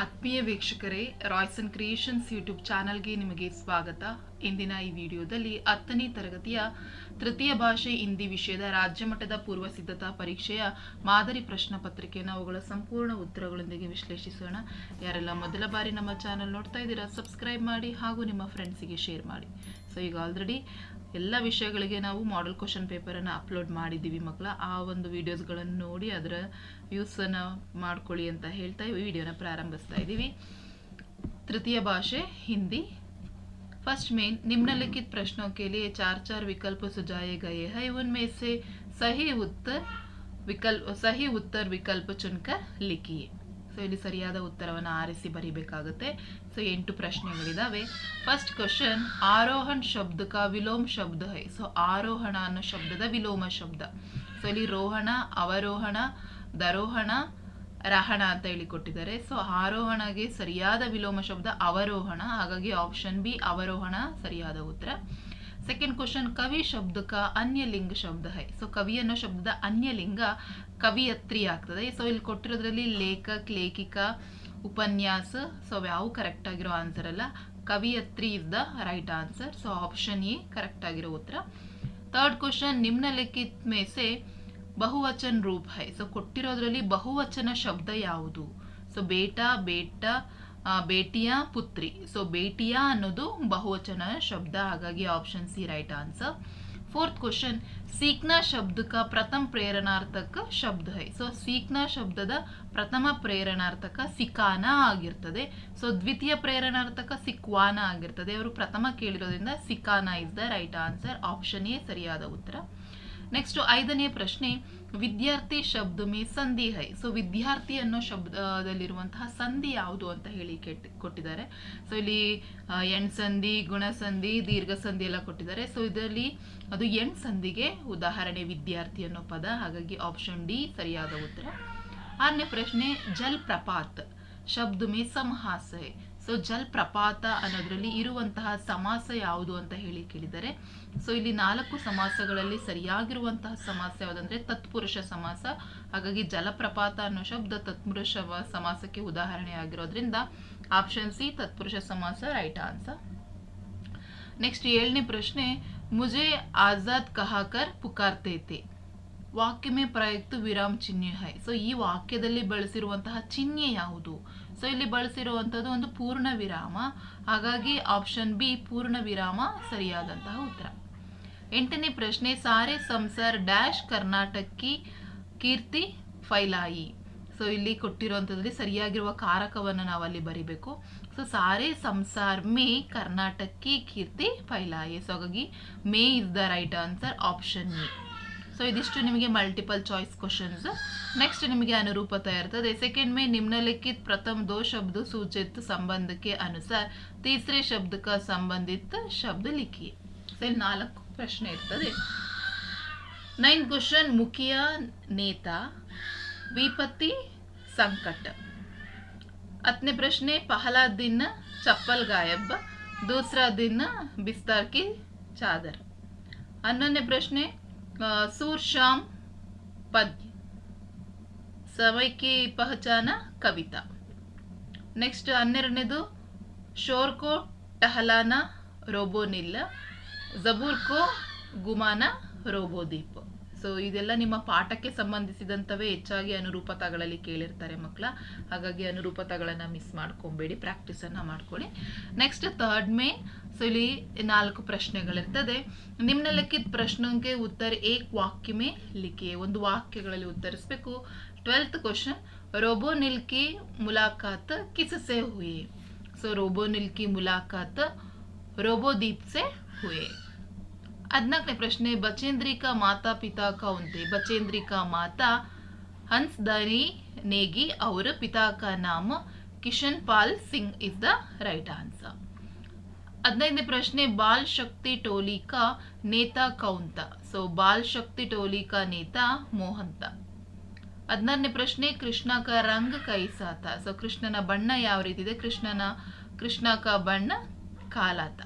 ಆತ್ಮೀಯ ವೀಕ್ಷಕರೇ, Royson creations YouTube ಚಾನಲ್ಗೆ ನಿಮಗೆ ಸ್ವಾಗತ. ಇಂದಿನ ಈ ವಿಡಿಯೋದಲ್ಲಿ ಹತ್ತನೇ ತರಗತಿಯ ತೃತೀಯ ಭಾಷೆ ಹಿಂದಿ ವಿಷಯದ ರಾಜ್ಯ ಮಟ್ಟದ ಪೂರ್ವ ಸಿದ್ಧತಾ ಪರೀಕ್ಷೆಯ ಮಾದರಿ ಪ್ರಶ್ನೆ ಪತ್ರಿಕೆಯನ್ನು ಅವುಗಳ ಸಂಪೂರ್ಣ ಉತ್ತರಗಳೊಂದಿಗೆ ವಿಶ್ಲೇಷಿಸೋಣ. ಯಾರೆಲ್ಲ ಮೊದಲ ಬಾರಿ ನಮ್ಮ ಚಾನಲ್ ನೋಡ್ತಾ ಇದ್ದೀರಾ, ಸಬ್ಸ್ಕ್ರೈಬ್ ಮಾಡಿ ಹಾಗೂ ನಿಮ್ಮ ಫ್ರೆಂಡ್ಸಿಗೆ ಶೇರ್ ಮಾಡಿ. ಸೊ ಈಗ ಆಲ್ರೆಡಿ ಎಲ್ಲ ವಿಷಯಗಳಿಗೆ ನಾವು ಮಾಡೆಲ್ ಕ್ವಶನ್ ಪೇಪರನ್ನು ಅಪ್ಲೋಡ್ ಮಾಡಿದ್ದೀವಿ ಮಕ್ಕಳ ಆ ಒಂದು ವಿಡಿಯೋಸ್ಗಳನ್ನು ನೋಡಿ ಅದರ ವ್ಯೂಸನ್ನು ಮಾಡ್ಕೊಳ್ಳಿ ಅಂತ ಹೇಳ್ತಾ ಈ ವಿಡಿಯೋನ ಪ್ರಾರಂಭಿಸ್ತಾ ಇದ್ದೀವಿ तृतीय भाषे हिंदी फर्स्ट में निम्नलिखित प्रश्नों के लिए चार चार विकल्प सुझाए गए हैं उनमें से सही उत्तर विकल्प सही उत्तर विकल्प चुनकर लिखिए ಸೊ ಇಲ್ಲಿ ಸರಿಯಾದ ಉತ್ತರವನ್ನು ಆರಿಸಿ ಬರೀಬೇಕಾಗುತ್ತೆ. ಸೊ ಎಂಟು ಪ್ರಶ್ನೆಗಳಿದಾವೆ. ಫಸ್ಟ್ ಕ್ವಶನ್ ಆರೋಹಣ್ ಶಬ್ದಕ ವಿಲೋಮ್ ಶಬ್ದ ಹೈ. ಸೊ ಆರೋಹಣ ಅನ್ನೋ ಶಬ್ದದ ವಿಲೋಮ ಶಬ್ದ. ಸೊ ಇಲ್ಲಿ ರೋಹಣ, ಅವರೋಹಣ, ದರೋಹಣ, ರಹಣ ಅಂತ ಹೇಳಿ ಕೊಟ್ಟಿದ್ದಾರೆ. ಸೊ ಆರೋಹಣಗೆ ಸರಿಯಾದ ವಿಲೋಮ ಶಬ್ದ ಅವರೋಹಣ. ಹಾಗಾಗಿ ಆಪ್ಷನ್ ಬಿ ಅವರೋಹಣ, ಸರಿಯಾದ ಉತ್ತರ. ಸೆಕೆಂಡ್ ಕ್ವಶನ್ ಕವಿ ಶಬ್ದ ಅನ್ಯಲಿಂಗ ಅನ್ಯ ಲಿಂಗ ಶಬ್ದ ಹೈ ಸೊ ಕವಿ ಅನ್ನೋ ಶಬ್ದದ ಅನ್ಯ ಲಿಂಗ ಕವಿಯತ್ರಿ ಆಗ್ತದೆ ಸೊ ಇಲ್ಲಿ ಕೊಟ್ಟಿರೋದ್ರಲ್ಲಿ ಲೇಖಕ್ ಲೇಖಿಕ ಉಪನ್ಯಾಸ ಸೊ ಅವು ಕರೆಕ್ಟ್ ಆಗಿರೋ ಆನ್ಸರ್ ಅಲ್ಲ ಕವಿಯತ್ರಿ is the right answer so option A correct ಆಗಿರೋ ಉತ್ತರ ಥರ್ಡ್ ಕ್ವಶನ್ ನಿಮ್ನಲಿಖಿತ್ ಮೇಸೆ ಬಹುವಚನ ರೂಪ ಹೈ ಸೊ ಕೊಟ್ಟಿರೋದ್ರಲ್ಲಿ ಬಹುವಚನ ಶಬ್ದ ಯಾವುದು ಸೊ ಬೇಟಾ ಬೇಟ ಬೇಟಿಯ ಪುತ್ರಿ. ಸೊ ಬೇಟಿಯ ಅನ್ನೋದು ಬಹುವಚನ ಶಬ್ದ, ಹಾಗಾಗಿ option C right answer fourth question ಸೀಕ್ನ ಶಬ್ದಕ ಪ್ರಥಮ ಪ್ರೇರಣಾರ್ಥಕ ಶಬ್ದ ಹೈ. ಸೊ ಸೀಕ್ನಾ ಶಬ್ದದ ಪ್ರಥಮ ಪ್ರೇರಣಾರ್ಥಕ ಸಿಕಾನ ಆಗಿರ್ತದೆ. ಸೊ ದ್ವಿತೀಯ ಪ್ರೇರಣಾರ್ಥಕ ಸಿಕ್ವಾನ ಆಗಿರ್ತದೆ. ಅವರು ಪ್ರಥಮ ಕೇಳಿರೋದ್ರಿಂದ ಸಿಕಾನ is the right answer option A ಸರಿಯಾದ ಉತ್ತರ. ನೆಕ್ಸ್ಟ್ ಐದನೇ ಪ್ರಶ್ನೆ ವಿದ್ಯಾರ್ಥಿ ಶಬ್ದ ಮೇ ಸಂಧಿ ಹೈ. ಸೊ ವಿದ್ಯಾರ್ಥಿ ಅನ್ನೋ ಶಬ್ದದಲ್ಲಿರುವಂತಹ ಸಂಧಿ ಯಾವುದು ಅಂತ ಹೇಳಿ ಕೆಟ್ಟ ಕೊಟ್ಟಿದ್ದಾರೆ. ಸೊ ಇಲ್ಲಿ ಎಣ್ ಸಂಧಿ ಗುಣಸಂಧಿ ದೀರ್ಘ ಸಂಧಿ ಎಲ್ಲ ಕೊಟ್ಟಿದ್ದಾರೆ. ಸೊ ಇದರಲ್ಲಿ ಅದು ಎಣ್ ಸಂಧಿಗೆ ಉದಾಹರಣೆ ವಿದ್ಯಾರ್ಥಿ ಅನ್ನೋ ಪದ. ಹಾಗಾಗಿ ಆಪ್ಷನ್ ಡಿ ಸರಿಯಾದ ಉತ್ತರ. ಆರನೇ ಪ್ರಶ್ನೆ ಜಲ್ ಪ್ರಪಾತ್ ಶಬ್ದ ಮೇ ಸಂಹಾಸ ಹೈ. ಸೊ ಜಲಪ್ರಪಾತ ಅನ್ನೋದ್ರಲ್ಲಿ ಇರುವಂತಹ ಸಮಾಸ ಯಾವುದು ಅಂತ ಹೇಳಿ ಕೇಳಿದರೆ ಸೊ ಇಲ್ಲಿ ನಾಲ್ಕು ಸಮಾಸಗಳಲ್ಲಿ ಸರಿಯಾಗಿರುವಂತಹ ಸಮಾಸ ಯಾವುದಂದ್ರೆ ತತ್ಪುರುಷ ಸಮಾಸ. ಹಾಗಾಗಿ ಜಲಪ್ರಪಾತ ಅನ್ನೋ ಶಬ್ದ ತತ್ಪುರುಷ ಸಮಾಸಕ್ಕೆ ಉದಾಹರಣೆ ಆಗಿರೋದ್ರಿಂದ ಆಪ್ಷನ್ ಸಿ ತತ್ಪುರುಷ ಸಮಾಸ ರೈಟ್ ಆನ್ಸರ್ ನೆಕ್ಸ್ಟ್ ಏಳನೇ ಪ್ರಶ್ನೆ, ಮುಜೆ ಆಜಾದ್ ಕಹಾಕರ್ ಪುಕಾರ್ತೈತೆ ವಾಕ್ಯಮೇ ಪ್ರಯುಕ್ತ ವಿರಾಮ್ ಚಿಹ್ನೆ ಹೈ ಸೊ ಈ ವಾಕ್ಯದಲ್ಲಿ ಬಳಸಿರುವಂತಹ ಚಿಹ್ನೆ ಯಾವುದು? ಸೊ ಇಲ್ಲಿ ಬಳಸಿರುವಂಥದ್ದು ಒಂದು ಪೂರ್ಣ ವಿರಾಮ. ಹಾಗಾಗಿ ಆಪ್ಷನ್ ಬಿ ಪೂರ್ಣ ವಿರಾಮ, ಸರಿಯಾದಂತಹ ಉತ್ತರ. ಎಂಟನೇ ಪ್ರಶ್ನೆ, ಸಾರೆ ಸಂಸಾರ್ ಡ್ಯಾಶ್ ಕರ್ನಾಟಕಿ ಕೀರ್ತಿ ಫೈಲಾಯಿ. ಸೊ ಇಲ್ಲಿ ಕೊಟ್ಟಿರುವಂಥದ್ರಲ್ಲಿ ಸರಿಯಾಗಿರುವ ಕಾರಕವನ್ನು ನಾವು ಅಲ್ಲಿ ಬರಿಬೇಕು. ಸೊ ಸಾರೆ ಸಂಸಾರ್ ಮೇ ಕರ್ನಾಟಕಿ ಕೀರ್ತಿ ಫೈಲಾಯಿ. ಸೊ ಹಾಗಾಗಿ May is the right answer option A so ಇದಿಷ್ಟು ನಿಮಗೆ ಮಲ್ಟಿಪಲ್ ಚಾಯ್ಸ್ ಕ್ವಶನ್ಸ್ ನೆಕ್ಸ್ಟ್ ನಿಮಗೆ ಅನುರೂಪತಾ ಇರ್ತದೆ ಸೆಕೆಂಡ್ में निम्नलिखित प्रथम दो शब्द सूचित संबंध के अनुसार तीसरे शब्द का संबंधित शब्द लिखिए ಸೊ ಇಲ್ಲಿ ನಾಲ್ಕು ಪ್ರಶ್ನೆ ಇರ್ತದೆ ನೈನ್ ಕ್ವಶನ್ ಮುಖಿಯ ನೇತಾ ವಿಪತ್ತಿ ಸಂಕಟ ಹತ್ತನೇ ಪ್ರಶ್ನೆ ಪಹಲಾ ದಿನ ಚಪ್ಪಲ್ ಗಾಯಬ್ ದೂಸರಾ ದಿನ ಬಿಸ್ತಾರ್ ಕಿ ಚಾದರ್ ಹನ್ನೊಂದನೇ ಪ್ರಶ್ನೆ ಆ, ಸೂರ್ ಶಾಮ್ ಪದ್ಯ ಸಮಯ ಕಿ ಪಹಚಾನ ಕವಿತಾ. ನೆಕ್ಸ್ಟ್ ಹನ್ನೆರಡನೇದು ಶೋರ್ಕೋ ಟಹಲಾನ ರೋಬೋನಿಲ್ಲ ಜಬೂರ್ಕೋ ಗುಮಾನ ರೋಬೋದೀಪ್ ಸೊ ಇದೆಲ್ಲ ನಿಮ್ಮ ಪಾಠಕ್ಕೆ ಸಂಬಂಧಿಸಿದಂಥವೇ ಹೆಚ್ಚಾಗಿ ಅನುರೂಪತಗಳಲ್ಲಿ ಕೇಳಿರ್ತಾರೆ ಮಕ್ಕಳ. ಹಾಗಾಗಿ ಅನುರೂಪತಗಳನ್ನ ಮಿಸ್ ಮಾಡ್ಕೊಬೇಡಿ ಪ್ರಾಕ್ಟೀಸನ್ನು ಮಾಡ್ಕೊಳ್ಳಿ. ನೆಕ್ಸ್ಟ್ ಥರ್ಡ್ ಮೇ ಸೊ ಇಲ್ಲಿ ನಾಲ್ಕು ಪ್ರಶ್ನೆಗಳಿರ್ತದೆ. ನಿಮ್ನಲಿಖಿತ್ ಪ್ರಶ್ನೆಗೆ ಉತ್ತರ ಏಕ್ ವಾಕ್ಯ ಮೇ ಲಿಖಿಯೆ ಒಂದು ವಾಕ್ಯಗಳಲ್ಲಿ ಉತ್ತರಿಸಬೇಕು. ಟ್ವೆಲ್ತ್ ಕ್ವಶನ್ ರೋಬೋನಿಲ್ ಕಿ ಮುಲಾಕಾತ್ ಕಿಸಸೆ ಹುಯೆ ಸೊ ರೋಬೋನಿಲ್ ಕಿ ಮುಲಾಕಾತ್ ರೋಬೋದೀಪ್ ಸೆ ಹುಯೆ ಹದಿನಾಲ್ಕನೇ ಪ್ರಶ್ನೆ ಬಚೇಂದ್ರಿ ಕಾ ಮಾತಾ ಪಿತಾ ಕೌನ್ थे बचेंद्री का माता हंसदानी नेगी और पिता का नाम Kishan Pal Singh is the right answer ಹದಿನೈದನೇ ಪ್ರಶ್ನೆ ಬಾಲ್ ಶಕ್ತಿ ಟೋಲಿ ಕಾ ನೇತಾ ಕೌಂತ ಸೊ ಬಾಲ್ ಶಕ್ತಿ ಟೋಲಿ ಕಾ ನೇತಾ ಮೋಹಂತ ಹದಿನಾರನೇ ಪ್ರಶ್ನೆ ಕೃಷ್ಣಕ ರಂಗ ಕೈಸಾತ ಸೊ ಕೃಷ್ಣನ ಬಣ್ಣ ಯಾವ ರೀತಿ ಇದೆ? ಕೃಷ್ಣನ ಕೃಷ್ಣಕ ಬಣ್ಣ ಕಾಲಾತ.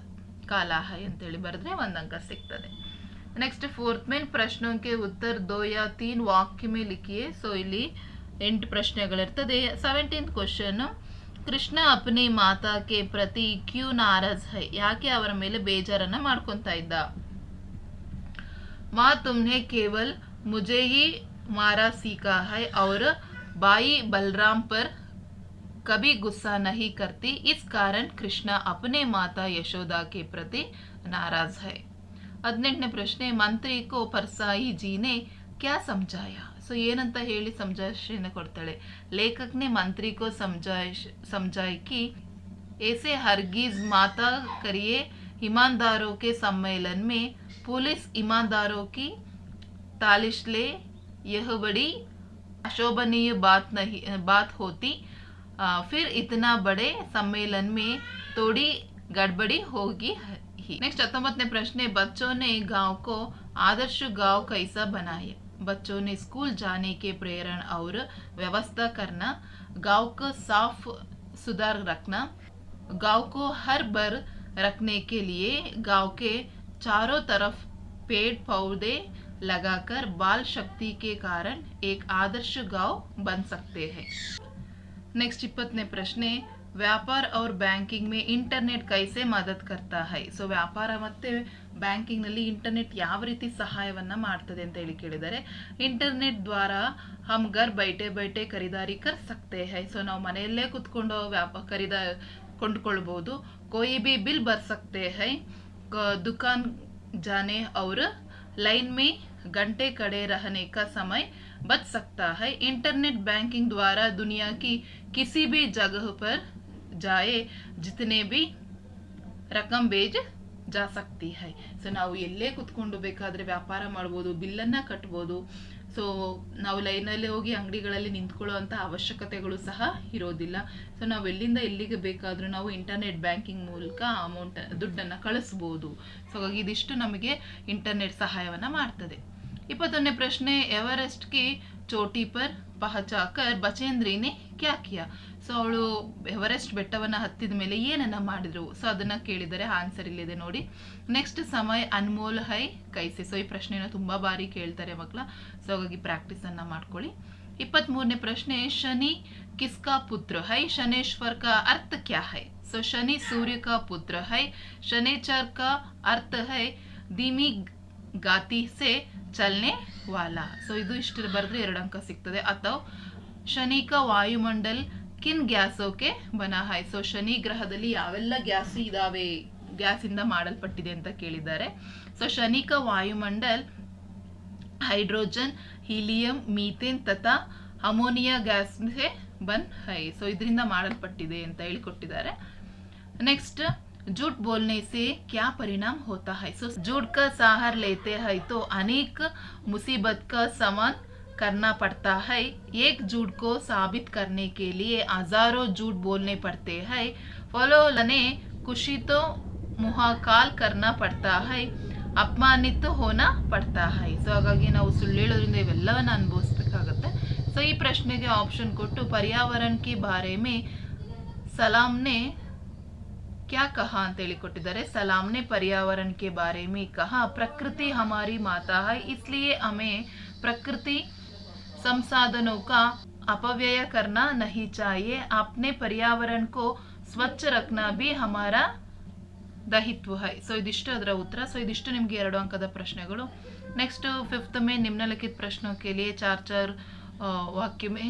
ಕಾಲಾಹ ಅಂತೇಳಿ ಬರೆದ್ರೆ ಒಂದ್ ಅಂಕ ಸಿಗ್ತದೆ. ನೆಕ್ಸ್ಟ್ ಫೋರ್ತ್ ಮೇನ್ ಪ್ರಶ್ನೆ ಉತ್ತರ ದೋಯಾ ತೀನ್ ವಾಕ್ಯಮೆ ಲಿಖಿಯೇ? ಸೊ ಇಲ್ಲಿ ಎಂಟು ಪ್ರಶ್ನೆಗಳಿರ್ತದೆ. ಸೆವೆಂಟೀನ್ ಕ್ವಶನ್ ಕೃಷ್ಣ ಅಪ್ನಿ ಮಾತಾಕೆ ಪ್ರತಿ ಕ್ಯೂ ನಾರಾಜ್ ಹೈ? ಯಾಕೆ ಅವರ ಮೇಲೆ ಬೇಜಾರನ್ನ ಮಾಡ್ಕೊತಾ ಇದ್ದ? ಮಾ ತುಮ್ನೆ ಕೇವಲ್ ಮುಜೆ ಹಿ मारा सीखा है और बाई बलराम पर कभी गुस्सा नहीं करती। इस कारण कृष्णा अपने माता यशोदा के प्रति नाराज़ है। मंत्री को परसाई जी ने क्या समझाया को लेक ಏನಂತ को लेखक ने मंत्री को समझा समझाए कि ऐसे हरगिज माता करिए ईमानदारों के सम्मेलन में पुलिस ईमानदारों की तालिश ले यह बड़ी अशोभनीय बात नहीं बात होती। आ, फिर इतना बड़े सम्मेलन में थोड़ी गड़बड़ी होगी ही। नेक्स्ट हतोबतने प्रश्न बच्चों ने गाँव को आदर्श गाँव कैसा बनाया? बच्चों ने स्कूल जाने के प्रेरण और व्यवस्था करना गाँव को साफ़ सुधार रखना गाँव को हर भर रखने के लिए गाँव के चारों तरफ़ पेड़ पौधे लगाकर बाल शक्ति के कारण एक आदर्श गांव बन सकते हैं। नेक्स्ट इपत्तने ಪ್ರಶ್ನೆ ವ್ಯಾಪಾರ और ಬ್ಯಾಂಕಿಂಗ್ में ಇಂಟರ್ನೆಟ್ कैसे मदद करता है? ಸೊ ವ್ಯಾಪಾರ ಮತ್ತು ಬ್ಯಾಂಕಿಂಗ್ನಲ್ಲಿ ಇಂಟರ್ನೆಟ್ ಯಾವ ರೀತಿ ಸಹಾಯವನ್ನು ಮಾಡ್ತದೆ ಅಂತ ಹೇಳಿ ಕೇಳಿದರೆ ಇಂಟರ್ನೆಟ್ ದ್ವಾರ ಹಮ್ ಘರ್ ಬೈಟೆ ಬೈಟೆ ಖರೀದಾರಿ ಕರ್ ಹೈ ಸೊ ನಾವು ಮನೆಯಲ್ಲೇ ಕುತ್ಕೊಂಡು ವ್ಯಾಪ ಖರೀದ ಕೊಂಡ್ಕೊಳ್ಬೋದು ಕೋಯಿ ಬಿ ಬಿಲ್ ಬರ್ಸಕ್ತೆ ಹೈ ದುಕಾನ್ ಜಾನೆ ಅವರು ಲೈನ್ ಮೇ घंटे खड़े रहने का समय बच सकता है इंटरनेट बैंकिंग द्वारा दुनिया की किसी भी जगह पर जाए जितने भी ರಕಂ ಬೇಜ್ ಜಾ ಸಕ್ತಿ ಹೈ ಸೊ ನಾವು ಎಲ್ಲೇ ಕುತ್ಕೊಂಡು ಬೇಕಾದ್ರೆ ವ್ಯಾಪಾರ ಮಾಡ್ಬೋದು ಬಿಲ್ಲನ್ನ ಕಟ್ಬೋದು ಸೊ ನಾವು ಲೈನಲ್ಲಿ ಹೋಗಿ ಅಂಗಡಿಗಳಲ್ಲಿ ನಿಂತ್ಕೊಳ್ಳುವಂಥ ಅವಶ್ಯಕತೆಗಳು ಸಹ ಇರೋದಿಲ್ಲ. ಸೊ ನಾವು ಎಲ್ಲಿಂದ ಎಲ್ಲಿಗೆ ಬೇಕಾದರೂ ನಾವು ಇಂಟರ್ನೆಟ್ ಬ್ಯಾಂಕಿಂಗ್ ಮೂಲಕ ಅಮೌಂಟ್, ದುಡ್ಡನ್ನು ಕಳಿಸ್ಬೋದು. ಸೊ ಹಾಗಾಗಿ ಇದಿಷ್ಟು ನಮಗೆ ಇಂಟರ್ನೆಟ್ ಸಹಾಯವನ್ನು ಮಾಡ್ತದೆ. ಇಪ್ಪತ್ತೊಂದನೇ ಪ್ರಶ್ನೆ ಎವರೆಸ್ಟ್ ಕಿ ಚೋಟಿ ಪರ್, ಪಹಚಾಕರ್, ಬಚೇಂದ್ರಿನೇ ಕ್ಯಾ ಆಕೆಯ ಸೊ ಅವಳು ಎವರೆಸ್ಟ್ ಬೆಟ್ಟವನ್ನು ಹತ್ತಿದ ಮೇಲೆ ಏನನ್ನ ಮಾಡಿದ್ರು? ಸೊ ಅದನ್ನ ಕೇಳಿದರೆ ಆನ್ಸರ್ ಇಲ್ಲಿದೆ ನೋಡಿ. ನೆಕ್ಸ್ಟ್ ಸಮಯ ಅನ್ಮೋಲ್ ಹೈ ಕೈಸೆ. ಸೊ ಈ ಪ್ರಶ್ನೆನ ತುಂಬಾ ಬಾರಿ ಕೇಳ್ತಾರೆ ಮಕ್ಕಳ. ಸೊ ಹಾಗಾಗಿ ಪ್ರಾಕ್ಟೀಸ್ ಅನ್ನ ಮಾಡ್ಕೊಳ್ಳಿ. ಇಪ್ಪತ್ಮೂರನೇ ಪ್ರಶ್ನೆ, ಶನಿ ಕಿಸ್ಕಾ ಪುತ್ರ ಹೈ, ಶನೇಶ್ವರ್ ಕಾ ಅರ್ಥ ಕ್ಯಾ ಹೈ? ಸೊ ಶನಿ ಸೂರ್ಯ ಕಾ ಪುತ್ರ ಹೈ, ಶನೇಚರ್ ಕಾ ಅರ್ಥ ಹೈ, ಧೀಮಿ ಗಾತಿ ಸೆ ಚಲನೆ ವಾಲಾ. ಸೊ ಇದು ಇಷ್ಟು ಬರೆದ್ರೆ ಎರಡು ಅಂಕ ಸಿಗ್ತದೆ. ಅಥವಾ ಶನಿ का ವಾಯುಮಂಡಲ್ ಕಿನ್ ಗ್ಯಾಸೋಕೆ ಬನಾ ಹೈ ಸೊ ಶನಿ ಗ್ರಹದಲ್ಲಿ ಯಾವೆಲ್ಲ ಗ್ಯಾಸ್ ಇದಾವೆ? ಗ್ಯಾಸಿಂದ ಮಾಡಲ್ಪಟ್ಟಿದೆ ಅಂತ ಕೇಳಿದ್ದಾರೆ. ಸೊ ಶನಿಕ ವಾಯುಮಂಡಲ್ ಹೈಡ್ರೋಜನ್, ಹೀಲಿಯಂ, ಮೀಥೇನ್ ತಥಾ ಅಮೋನಿಯಾ ಗ್ಯಾಸ್ ಬನ್ ಹೈ ಸೊ ಇದರಿಂದ ಮಾಡಲ್ಪಟ್ಟಿದೆ ಅಂತ ಹೇಳಿಕೊಟ್ಟಿದ್ದಾರೆ. ನೆಕ್ಸ್ಟ್ ಜೂಟ್ ಬೋಲ್ನೆ ಸೇ ಕ್ಯಾ ಪರಿಣಾಮ ಹೋತಾ ಹೈ ಸೊ ಜೂಟ್ ಕ ಸಾಹರ್ ಲೇತೆ ಹೈ ತೋ ಅನೇಕ ಮುಸೀಬತ್ ಕ ಸಮಾನ್ करना पड़ता है एक झूठ को साबित करने के लिए हजारों झूठ बोलने पड़ते हैं फॉलो लने खुशी तो मुहाकाल करना पड़ता है ಅಪಮಾನಿತ ಹೋನ ಪಡ್ತಾ ಹೈ ಸೊ ಹಾಗಾಗಿ ನಾವು ಸುಳ್ಳು ಹೇಳೋದ್ರಿಂದ ಇವೆಲ್ಲವನ್ನ ಅನುಭವಿಸ್ಬೇಕಾಗತ್ತೆ ಸೊ ಈ ಪ್ರಶ್ನೆಗೆ ಆಪ್ಷನ್ ಕೊಟ್ಟು ಪರ್ಯಾವರಣ ಕಿ ಬಾರೆ ಮೇ ಸಲಾಮ್ನೆ क्या कहा ಅಂತ ಹೇಳಿ ಕೊಟ್ಟಿದ್ದಾರೆ सलाम ने पर्यावरण के बारे में कहा प्रकृति हमारी माता है इसलिए हमें प्रकृति संसाधनों का अपव्यय करना नहीं चाहिए अपने पर्यावरण को स्वच्छ रखना भी हमारा ದಹಿತ್ವ ಹೈ ಸೊ ಇದಿಷ್ಟು ಅದರ ಉತ್ತರ ಸೊ ಇದಿಷ್ಟು ನಿಮಗೆ ಎರಡು ಅಂಕದ ಪ್ರಶ್ನೆಗಳು ನೆಕ್ಸ್ಟ್ ಫಿಫ್ತ್ ಮೇ ನಿಮ್ನಲಿಖಿತ ಪ್ರಶ್ನೋं के लिए चार चार ಆ, ವಾಕ್ಯ ಮೇ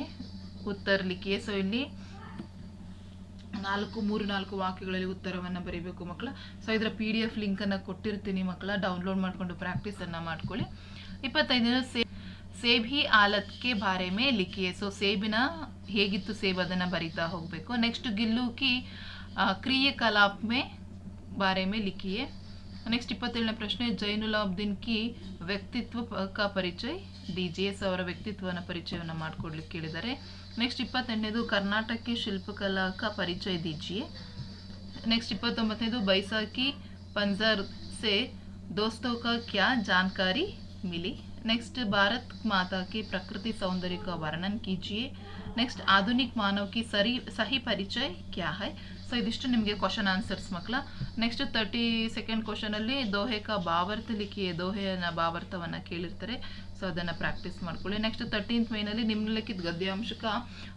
ಉತ್ತರ ಲಿಖಿಯೇ ಸೊ ಇಲ್ಲಿ ನಾಲ್ಕು ಮೂರು ನಾಲ್ಕು ವಾಕ್ಯಗಳಲ್ಲಿ ಉತ್ತರವನ್ನು ಬರೀಬೇಕು ಮಕ್ಕಳ ಸೊ ಇದರ ಪಿ ಡಿ ಎಫ್ ಲಿಂಕನ್ನು ಕೊಟ್ಟಿರ್ತೀನಿ ಮಕ್ಕಳ ಡೌನ್ಲೋಡ್ ಮಾಡಿಕೊಂಡು ಪ್ರಾಕ್ಟೀಸನ್ನು ಮಾಡ್ಕೊಳ್ಳಿ ಇಪ್ಪತ್ತೈದನೇ ಸೇ सेबी आलत के बारे में लिखिए सो सेबना हेगी तो सेब अदान बरता हो नेक्स्ट गिलू की क्रियाकलाप में बारे में लिखिए नेक्स्ट इपत् प्रश्न जैनुलाबीन की व्यक्तित्व का परिचय डी जे एस व्यक्तित्व परिचय नेक्स्ट इपत् कर्नाटक के शिल्पकला का परिचय दीजिए नेक्स्ट इपत् बैसाखी पंजर से दोस्तों का क्या जानकारी मिली नेक्स्ट भारत माता की प्रकृति सौंदर्य का वर्णन कीजिए नेक्स्ट आधुनिक मानव की सरी सही परिचय क्या है ಸೊ ಇದಿಷ್ಟು ನಿಮಗೆ ಕ್ವಶನ್ ಆನ್ಸರ್ಸ್ ಮಕ್ಕಳ ನೆಕ್ಸ್ಟ್ ತರ್ಟಿ ಸೆಕೆಂಡ್ ಕ್ವಶನಲ್ಲಿ ದೋಹೆ ಕಾ ಭಾವಾರ್ಥ ಲಿಖಿ ದೋಹೆಯನ್ನ ಭಾವಾರ್ಥವನ್ನು ಕೇಳಿರ್ತಾರೆ ಸೊ ಅದನ್ನು ಪ್ರಾಕ್ಟೀಸ್ ಮಾಡ್ಕೊಳ್ಳಿ ನೆಕ್ಸ್ಟ್ ತರ್ಟೀನ್ತ್ ಮೇನಲ್ಲಿ ನಿಮ್ನಲಿಖಿತ ಗದ್ಯಾಂಶಕ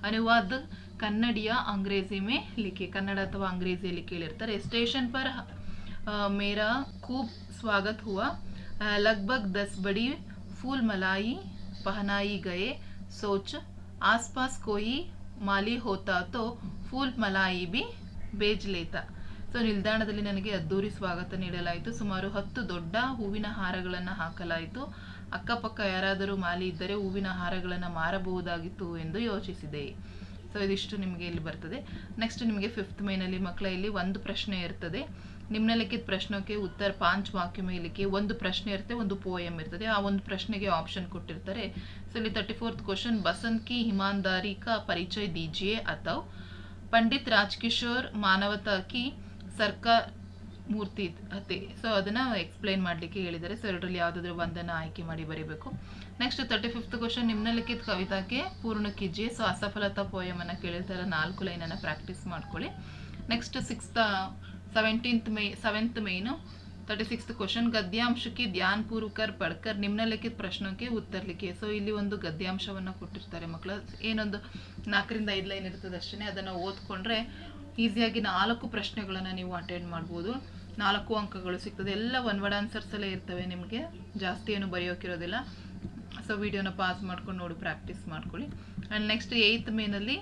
ಅನುವಾದ ಕನ್ನಡಿಯ ಅಂಗ್ರೇಜಿ ಮೇ ಲಿಖೆ ಕನ್ನಡ ಅಥವಾ ಅಂಗ್ರೇಜಿಯಲ್ಲಿ ಕೇಳಿರ್ತಾರೆ ಸ್ಟೇಷನ್ ಪರ್ ಆ, ಮೇರಾ खूब स्वागत हुआ आ, लगभग दस बड़ी फूल मलाई पहनाई गए सोच आसपास कोई माली होता तो फूल मलाई भी ಬೇಜ್ ಲೇತ ಸೊ ನಿಲ್ದಾಣದಲ್ಲಿ ನನಗೆ ಅದ್ದೂರಿ ಸ್ವಾಗತ ನೀಡಲಾಯಿತು ಸುಮಾರು ಹತ್ತು ದೊಡ್ಡ ಹೂವಿನ ಹಾರಗಳನ್ನು ಹಾಕಲಾಯಿತು ಅಕ್ಕಪಕ್ಕ ಯಾರಾದರೂ ಮಾಲಿ ಇದ್ದರೆ ಹೂವಿನ ಹಾರಗಳನ್ನು ಮಾರಬಹುದಾಗಿತ್ತು ಎಂದು ಯೋಚಿಸಿದೆ ಸೊ ಇದಿಷ್ಟು ನಿಮಗೆ ಇಲ್ಲಿ ಬರ್ತದೆ ನೆಕ್ಸ್ಟ್ ನಿಮಗೆ ಫಿಫ್ತ್ ಮೇನಲ್ಲಿ ಮಕ್ಕಳ ಇಲ್ಲಿ ಒಂದು ಪ್ರಶ್ನೆ ಇರ್ತದೆ ನಿಮ್ನಲಿಖಿತ ಪ್ರಶ್ನೆಗೆ ಉತ್ತರ ಪಾಂಚ್ ವಾಕ್ಯ ಮೇಲಿಕ್ಕೆ ಒಂದು ಪ್ರಶ್ನೆ ಇರುತ್ತೆ, ಒಂದು ಪೋಯಮ್ ಇರ್ತದೆ. ಆ ಒಂದು ಪ್ರಶ್ನೆಗೆ ಆಪ್ಷನ್ ಕೊಟ್ಟಿರ್ತಾರೆ. ಸೊ ಇಲ್ಲಿ ತರ್ಟಿ ಫೋರ್ತ್ ಕ್ವಶನ್ ಬಸಂತ್ ಕಿ ಹಿಮಾಂದಾರಿ ಪರಿಚಯ ದೀಜಿಯೇ ಅಥವಾ. ಪಂಡಿತ್ ರಾಜ್ಕಿಶೋರ್ ಮಾನವತಾ ಕಿ ಸರ್ಕಾರ್ ಮೂರ್ತಿ ಅತಿ ಸೊ ಅದನ್ನ ಎಕ್ಸ್ಪ್ಲೈನ್ ಮಾಡಲಿಕ್ಕೆ ಹೇಳಿದ್ದಾರೆ. ಸೊ ಇದರಲ್ಲಿ ಯಾವುದಾದ್ರೂ ಒಂದನ್ನು ಆಯ್ಕೆ ಮಾಡಿ ಬರೀಬೇಕು. ನೆಕ್ಸ್ಟ್ ತರ್ಟಿ ಫಿಫ್ತ್ ಕ್ವಶನ್ ನಿಮ್ನಲಿಖಿತ ಕವಿತಾಕ್ಕೆ ಪೂರ್ಣ ಕಿಜಿ. ಸೊ ಅಸಫಲತಾ ಪೋಯಮನ್ನು ಕೇಳಿರ್ತಾರೆ ನಾಲ್ಕು ಲೈನನ್ನು ಪ್ರಾಕ್ಟೀಸ್ ಮಾಡ್ಕೊಳ್ಳಿ. ನೆಕ್ಸ್ಟ್ ಸಿಕ್ಸ್ತ್ ಸೆವೆಂಟೀನ್ತ್ ಮೇ ಸೆವೆಂತ್ ಮೇನು ತರ್ಟಿ ಸಿಕ್ಸ್ತ್ ಕ್ವಶನ್ ಗದ್ಯಾಂಶಕ್ಕೆ ಧ್ಯಾನ್ ಪೂರ್ವಕರ್ ಪಡ್ಕರ್ ನಿಮ್ನಲಿಖಿತ ಪ್ರಶ್ನಕ್ಕೆ ಉತ್ತರಲಿಕ್ಕೆ. ಸೊ ಇಲ್ಲಿ ಒಂದು ಗದ್ಯಾಂಶವನ್ನು ಕೊಟ್ಟಿರ್ತಾರೆ ಮಕ್ಕಳು. ಏನೊಂದು ನಾಲ್ಕರಿಂದ ಐದು ಲೈನ್ ಇರ್ತದೆ ಅಷ್ಟೇ ಅದನ್ನು ಓದ್ಕೊಂಡ್ರೆ ಈಸಿಯಾಗಿ ನಾಲ್ಕು ಪ್ರಶ್ನೆಗಳನ್ನು ನೀವು ಅಟೆಂಡ್ ಮಾಡ್ಬೋದು. ನಾಲ್ಕು ಅಂಕಗಳು ಸಿಗ್ತದೆ. ಎಲ್ಲ ಒನ್ ವರ್ಡ್ ಆನ್ಸರ್ಸಲ್ಲೇ ಇರ್ತವೆ ನಿಮಗೆ. ಜಾಸ್ತಿ ಏನು ಬರೆಯೋಕ್ಕಿರೋದಿಲ್ಲ ಸೊ ವಿಡಿಯೋನ ಪಾಸ್ ಮಾಡ್ಕೊಂಡು ನೋಡಿ ಪ್ರಾಕ್ಟೀಸ್ ಮಾಡ್ಕೊಳ್ಳಿ. ಆ್ಯಂಡ್ ನೆಕ್ಸ್ಟ್ ಏಯ್ತ್ ಮೇನಲ್ಲಿ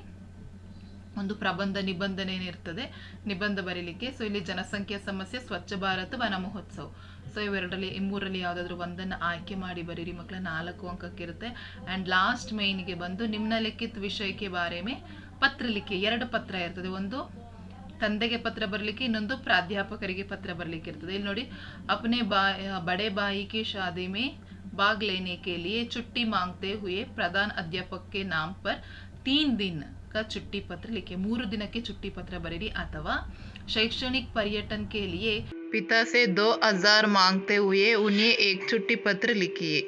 ಒಂದು ಪ್ರಬಂಧ ನಿಬಂಧನೆ ಏನಿರ್ತದೆ, ನಿಬಂಧ ಬರೀಲಿಕ್ಕೆ. ಸೊ ಇಲ್ಲಿ ಜನಸಂಖ್ಯಾ ಸಮಸ್ಯೆ, ಸ್ವಚ್ಛ ಭಾರತ, ವನ ಮಹೋತ್ಸವ. ಸೊ ಇವೆರಡರಲ್ಲಿ, ಈ ಮೂರರಲ್ಲಿ ಯಾವುದಾದ್ರೂ ಒಂದನ್ನು ಆಯ್ಕೆ ಮಾಡಿ ಬರೀರಿ ಮಕ್ಕಳ ನಾಲ್ಕು ಅಂಕಕ್ಕಿರುತ್ತೆ. ಆ್ಯಂಡ್ ಲಾಸ್ಟ್ ಮೇನ್ಗೆ ಬಂದು ನಿಮ್ಮ ಲಿಖಿತ ವಿಷಯಕ್ಕೆ ಬಾರೇಮೆ, ಪತ್ರ ಪತ್ರಲಿಕ್ಕೆ ಎರಡು ಪತ್ರ ಇರ್ತದೆ. ಒಂದು ತಂದೆಗೆ ಪತ್ರ ಬರಲಿಕ್ಕೆ, ಇನ್ನೊಂದು ಪ್ರಾಧ್ಯಾಪಕರಿಗೆ ಪತ್ರ ಬರಲಿಕ್ಕೆ ಇರ್ತದೆ. ಇಲ್ಲಿ ನೋಡಿ, ಅಪ್ನೆ ಬಾ ಬಡೆ ಬಾಯಿಗೆ ಶಾದಿ ಮೇ ಭಾಗ್ ಲೇನೆ ಚುಟ್ಟಿ ಮಾಂಗ್ತೆ ಹುಯೇ, ಪ್ರಧಾನ ಅಧ್ಯಾಪಕ ನಾಮ್ ಪರ್ ತೀನ್ ದಿನ. दिन का छुट्टी पत्र लिखे ಮೂರು ದಿನಕ್ಕೆ ಚುಟ್ಟಿ ಪತ್ರ ಬರೀರಿ ಅಥವಾ शैक्षणिक पर्यटन के लिए पिता से दो हजार मांगते हुए उन्हें एक छुट्टी पत्र लिखिए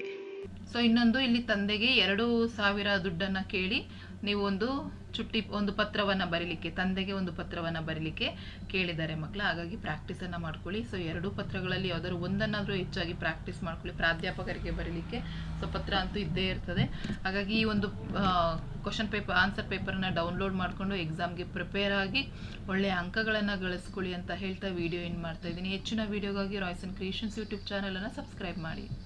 ಸೊ ಇನ್ನೊಂದು ಇಲ್ಲಿ ತಂದೆಗೆ ಎರಡು ಸಾವಿರ ದುಡ್ಡನ್ನು ಕೇಳಿ ನೀವು ಒಂದು ಚುಟ್ಟಿ ಒಂದು ಪತ್ರವನ್ನು ಬರೀಲಿಕ್ಕೆ, ತಂದೆಗೆ ಒಂದು ಪತ್ರವನ್ನು ಬರೀಲಿಕ್ಕೆ ಕೇಳಿದ್ದಾರೆ ಮಕ್ಕಳು ಹಾಗಾಗಿ ಪ್ರಾಕ್ಟೀಸನ್ನು ಮಾಡ್ಕೊಳ್ಳಿ. ಸೊ ಎರಡೂ ಪತ್ರಗಳಲ್ಲಿ ಯಾವುದಾದ್ರು ಒಂದನ್ನಾದರೂ ಹೆಚ್ಚಾಗಿ ಪ್ರಾಕ್ಟೀಸ್ ಮಾಡ್ಕೊಳ್ಳಿ. ಪ್ರಾಧ್ಯಾಪಕರಿಗೆ ಬರೀಲಿಕ್ಕೆ ಸೊ, ಪತ್ರ ಅಂತೂ ಇದ್ದೇ ಇರ್ತದೆ. ಹಾಗಾಗಿ ಈ ಒಂದು ಕ್ವಶನ್ ಪೇಪರ್ ಆನ್ಸರ್ ಪೇಪರನ್ನು ಡೌನ್ಲೋಡ್ ಮಾಡಿಕೊಂಡು ಎಕ್ಸಾಮ್ಗೆ ಪ್ರಿಪೇರ್ ಆಗಿ ಒಳ್ಳೆಯ ಅಂಕಗಳನ್ನು ಗಳಿಸ್ಕೊಳ್ಳಿ ಅಂತ ಹೇಳ್ತಾ ವಿಡಿಯೋ ಏನು ಮಾಡ್ತಾ ಇದ್ದೀನಿ. ಹೆಚ್ಚಿನ ವಿಡಿಯೋಗಾಗಿ ರಾಯ್ಸನ್ ಕ್ರಿಯೇಷನ್ಸ್ ಯೂಟ್ಯೂಬ್ ಚಾನಲನ್ನು ಸಬ್ಸ್ಕ್ರೈಬ್ ಮಾಡಿ.